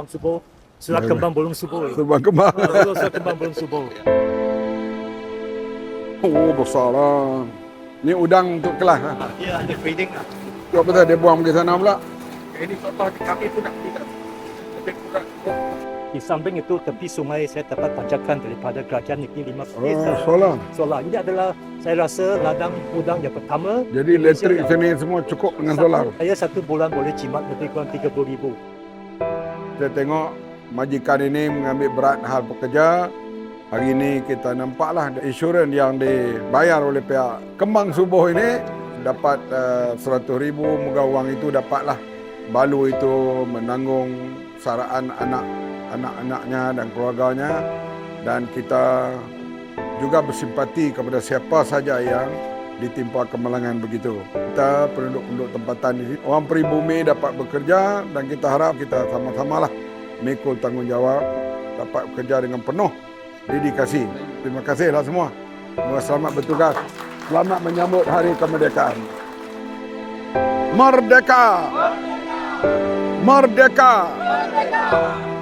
kembang subuh. Surat kembang belum subuh. Kemar. Ah, Surat kembang belum subuh. Oh, besar lah. Ni udang untuk kelas lah. Ya, ada feeding lah. Kau betul dia buang pergi sana pula. Ini contoh kami pun nak. Di samping itu tepi sungai saya dapat pajakan daripada kerajaan negeri lima Oh, solar. Solar ini adalah saya rasa ladang udang yang pertama. Jadi elektrik sini semua cukup dengan solar. Saya satu bulan boleh jimat lebih kurang 30 ribu. Saya tengok majikan ini mengambil berat hal pekerja. Hari ini kita nampaklah insurans yang dibayar oleh pihak Kembang Subuh ini. Dapat uh, 100 ribu. Moga wang itu dapatlah balu itu menanggung saraan anak anak-anaknya dan keluarganya. Dan kita juga bersimpati kepada siapa saja yang ditimpa kemalangan begitu. Kita penduduk-penduduk tempatan di sini, orang peribumi dapat bekerja dan kita harap kita sama-samalah mikul tanggungjawab dapat bekerja dengan penuh dedikasi. Terima kasihlah semua. Selamat bertugas. Selamat menyambut Hari Kemerdekaan. Merdeka! Merdeka! Merdeka!